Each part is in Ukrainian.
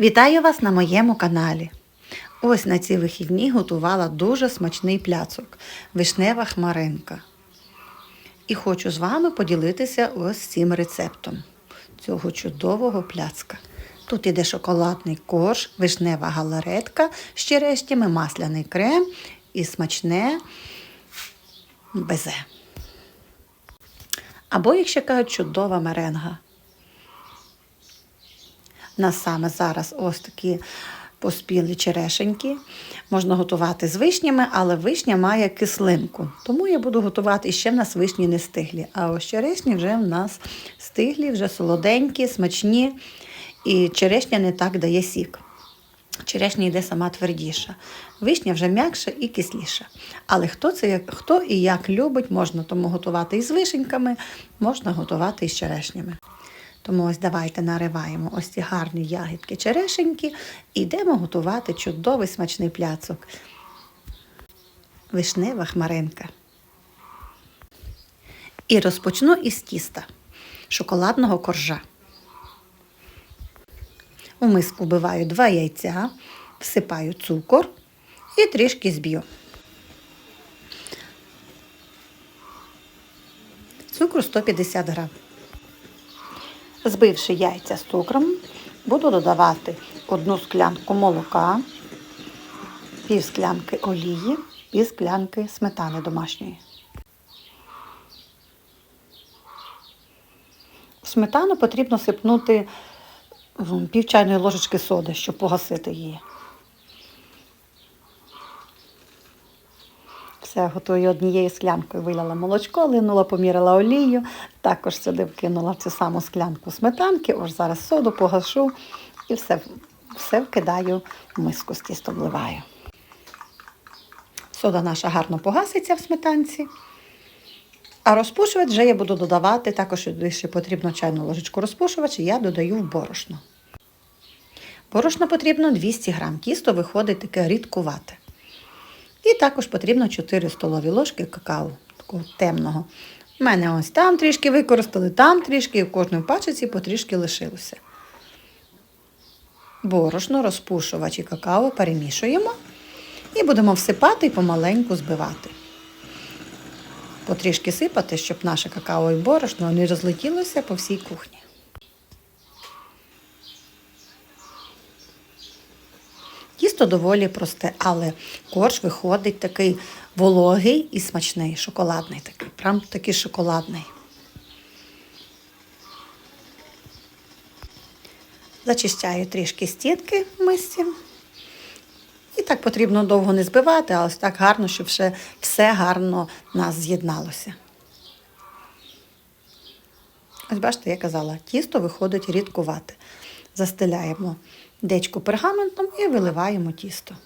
Вітаю вас на моєму каналі. Ось на ці вихідні готувала дуже смачний пляцок вишнева хмаринка. І хочу з вами поділитися ось цим рецептом цього чудового пляцка. Тут іде шоколадний корж, вишнева галаретка з черешнями, масляний крем і смачне безе. Або, як ще кажуть, чудова меренга. Нас саме зараз ось такі поспілі черешеньки. Можна готувати з вишнями, але вишня має кислинку. Тому я буду готувати і ще в нас вишні не стиглі. А ось черешні вже в нас стиглі, вже солоденькі, смачні. І черешня не так дає сік. Черешня йде сама твердіша. Вишня вже м'якша і кисліша. Але хто це хто і як любить, можна тому готувати і з вишеньками, можна готувати і з черешнями. Тому ось давайте нариваємо ось ці гарні ягідки черешеньки і йдемо готувати чудовий смачний пляцок. Вишнева хмаринка. І розпочну із тіста шоколадного коржа. У миску вбиваю два яйця, всипаю цукор і трішки зб'ю. Цукру 150 грам. Збивши яйця з цукром, буду додавати одну склянку молока, пів склянки олії, пів склянки сметани домашньої. В сметану потрібно сипнути пів чайної ложечки соди, щоб погасити її. Все, готую однією склянкою, виляла молочко, линула, поміряла олію. Також сюди вкинула цю саму склянку сметанки, ось зараз соду погашу і все, все вкидаю в миску з тістом вливаю. Сода наша гарно погаситься в сметанці. А розпушувач вже я буду додавати, також ще потрібно чайну ложечку розпушувача, я додаю в борошно. Борошно потрібно 200 грам, тісто виходить таке рідкувате. І також потрібно 4 столові ложки какао, такого темного. У мене ось там трішки використали, там трішки, і в кожній пачці потрішки лишилося. Борошно, розпушувач і какао перемішуємо і будемо всипати і помаленьку збивати. Потрішки сипати, щоб наше какао і борошно не розлетілося по всій кухні. Тісто доволі просте, але корж виходить такий вологий і смачний, шоколадний такий, прям такий шоколадний. Зачищаю трішки стінки в мисці. І так потрібно довго не збивати, а ось так гарно, щоб все, все гарно нас з'єдналося. Ось бачите, я казала, тісто виходить рідкувате. Застеляємо дечку пергаментом і виливаємо тісто.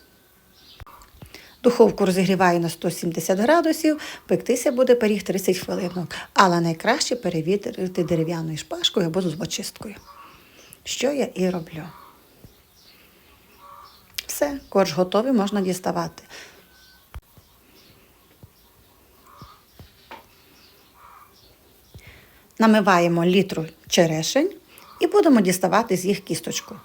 Духовку розігріваю на 170 градусів, пектися буде пиріг 30 хвилин, але найкраще перевірити дерев'яною шпажкою або зубочисткою. Що я і роблю. Все, корж готовий, можна діставати. Намиваємо літру черешень і будемо діставати з їх кісточку.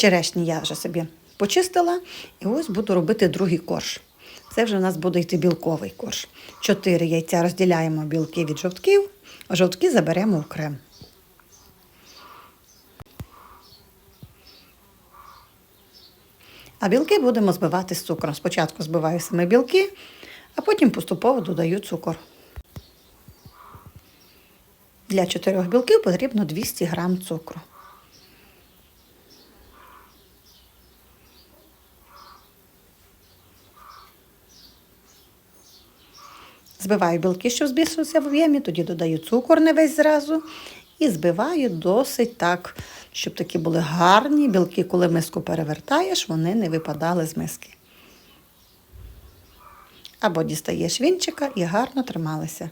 Черешні я вже собі почистила і ось буду робити другий корж. Це вже у нас буде йти білковий корж. Чотири яйця розділяємо білки від жовтків, а жовтки заберемо в крем. А білки будемо збивати з цукром. Спочатку збиваю саме білки, а потім поступово додаю цукор. Для чотирьох білків потрібно 200 грам цукру. Збиваю білки, що збільшилися в об'ємі, тоді додаю цукор не весь зразу. І збиваю досить так, щоб такі були гарні білки, коли миску перевертаєш, вони не випадали з миски. Або дістаєш вінчика і гарно трималися.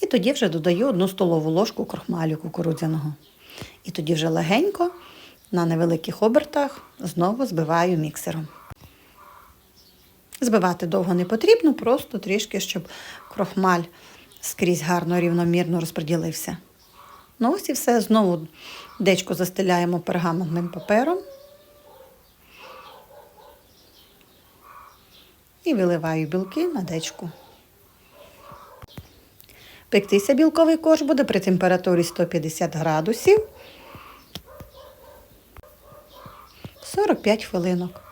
І тоді вже додаю одну столову ложку крохмалю кукурудзяного. І тоді вже легенько на невеликих обертах знову збиваю міксером. Збивати довго не потрібно, просто трішки, щоб крохмаль скрізь гарно, рівномірно розподілився. Ну ось і все. Знову дечко застеляємо пергаментним папером. І виливаю білки на дечку. Пектися білковий корж буде при температурі 150 градусів 45 хвилинок.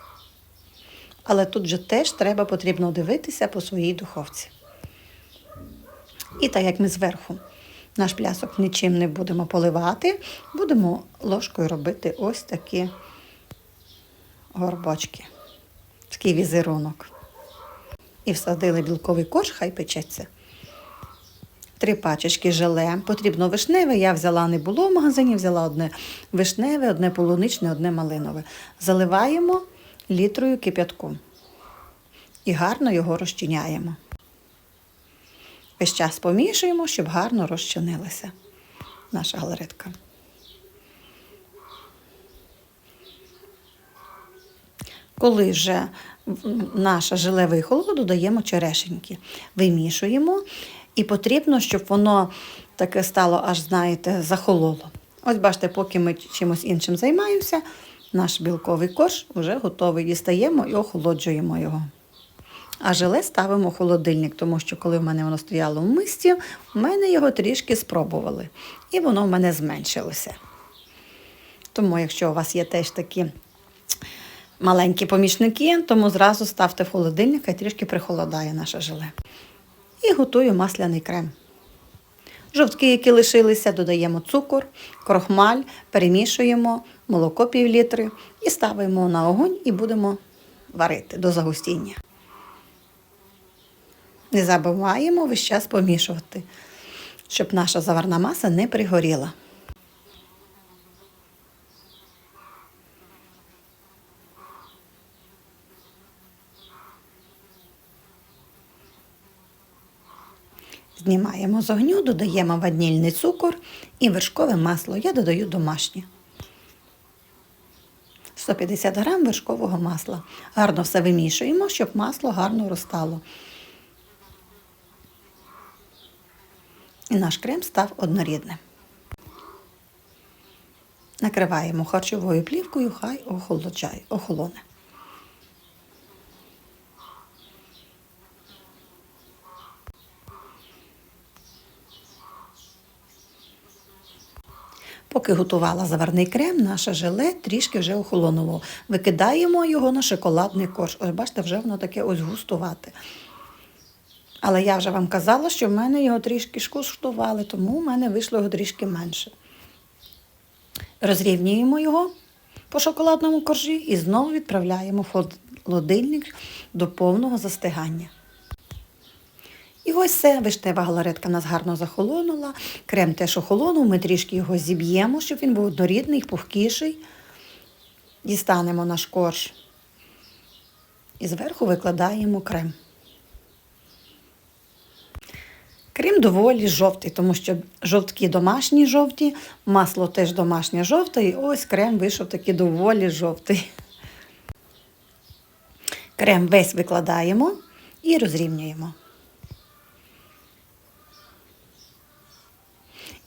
Але тут же теж треба потрібно дивитися по своїй духовці. І так як ми зверху наш плясок нічим не будемо поливати, будемо ложкою робити ось такі горбочки, такий візерунок. І всадили білковий корж, хай печеться. Три пачечки желе. Потрібно вишневе. Я взяла не було в магазині, взяла одне вишневе, одне полуничне, одне малинове. Заливаємо літрою кип'ятку і гарно його розчиняємо. Весь час помішуємо, щоб гарно розчинилася наша галеретка. Коли вже наша желе вихолола, додаємо черешеньки. Вимішуємо, і потрібно, щоб воно таке стало, аж, знаєте, захололо. Ось бачите, поки ми чимось іншим займаємося, наш білковий корж вже готовий. Дістаємо і охолоджуємо його. А желе ставимо в холодильник, тому що коли в мене воно стояло в мисці, в мене його трішки спробували. І воно в мене зменшилося. Тому, якщо у вас є теж такі маленькі помічники, тому зразу ставте в холодильник, хай трішки прихолодає наше желе. І готую масляний крем. Жовтки, які лишилися, додаємо цукор, крохмаль, перемішуємо, молоко пів літри і ставимо на огонь і будемо варити до загустіння. Не забуваємо весь час помішувати, щоб наша заварна маса не пригоріла. Знімаємо з огню, додаємо ванільний цукор і вершкове масло. Я додаю домашнє. 150 грам вершкового масла. Гарно все вимішуємо, щоб масло гарно розтало. І наш крем став однорідним. Накриваємо харчовою плівкою, хай охолоне. Поки готувала заварний крем, наше желе трішки вже охолонуло. Викидаємо його на шоколадний корж. Ось бачите, вже воно таке ось густувате. Але я вже вам казала, що в мене його трішки шкуштували, тому в мене вийшло його трішки менше. Розрівнюємо його по шоколадному коржі і знову відправляємо в холодильник до повного застигання. І ось все, виштева галаретка нас гарно захолонула. Крем теж охолонув, ми трішки його зіб'ємо, щоб він був однорідний, пухкіший. Дістанемо наш корж і зверху викладаємо крем. Крем доволі жовтий, тому що жовтки домашні жовті, масло теж домашнє жовте, і ось крем вийшов такий доволі жовтий. Крем весь викладаємо і розрівнюємо.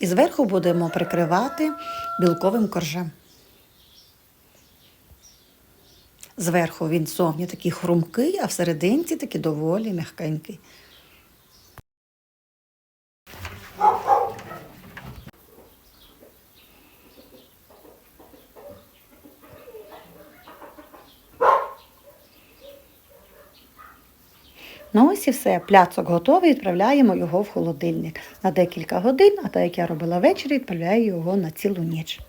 І зверху будемо прикривати білковим коржем. Зверху він зовні такий хрумкий, а всерединці такий доволі м'якенький. Ну ось і все. Пляцок готовий, відправляємо його в холодильник на декілька годин, а так як я робила ввечері, відправляю його на цілу ніч.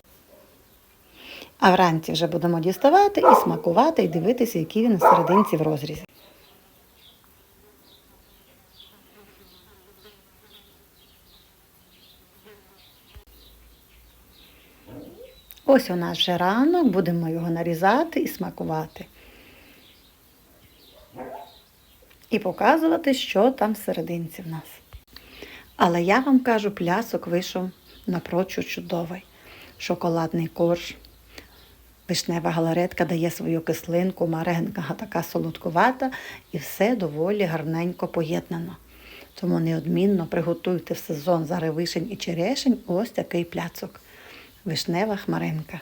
А вранці вже будемо діставати і смакувати, і дивитися, який він серединці в розрізі. Ось у нас вже ранок, будемо його нарізати і смакувати. І показувати, що там всерединці в нас. Але я вам кажу, плясок вийшов напрочуд чудовий. Шоколадний корж, Вишнева галаретка дає свою кислинку, маренка така солодкувата і все доволі гарненько поєднано. Тому неодмінно приготуйте в сезон зараз вишень і черешень ось такий пляцок. Вишнева хмаринка.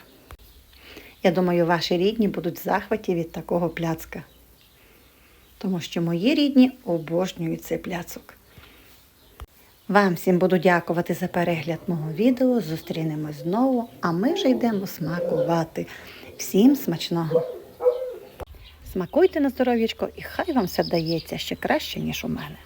Я думаю, ваші рідні будуть в захваті від такого пляцка. Тому що мої рідні обожнюють цей пляцок. Вам всім буду дякувати за перегляд мого відео. Зустрінемось знову, а ми вже йдемо смакувати. Всім смачного! Смакуйте на здоров'ячко і хай вам все вдається ще краще, ніж у мене.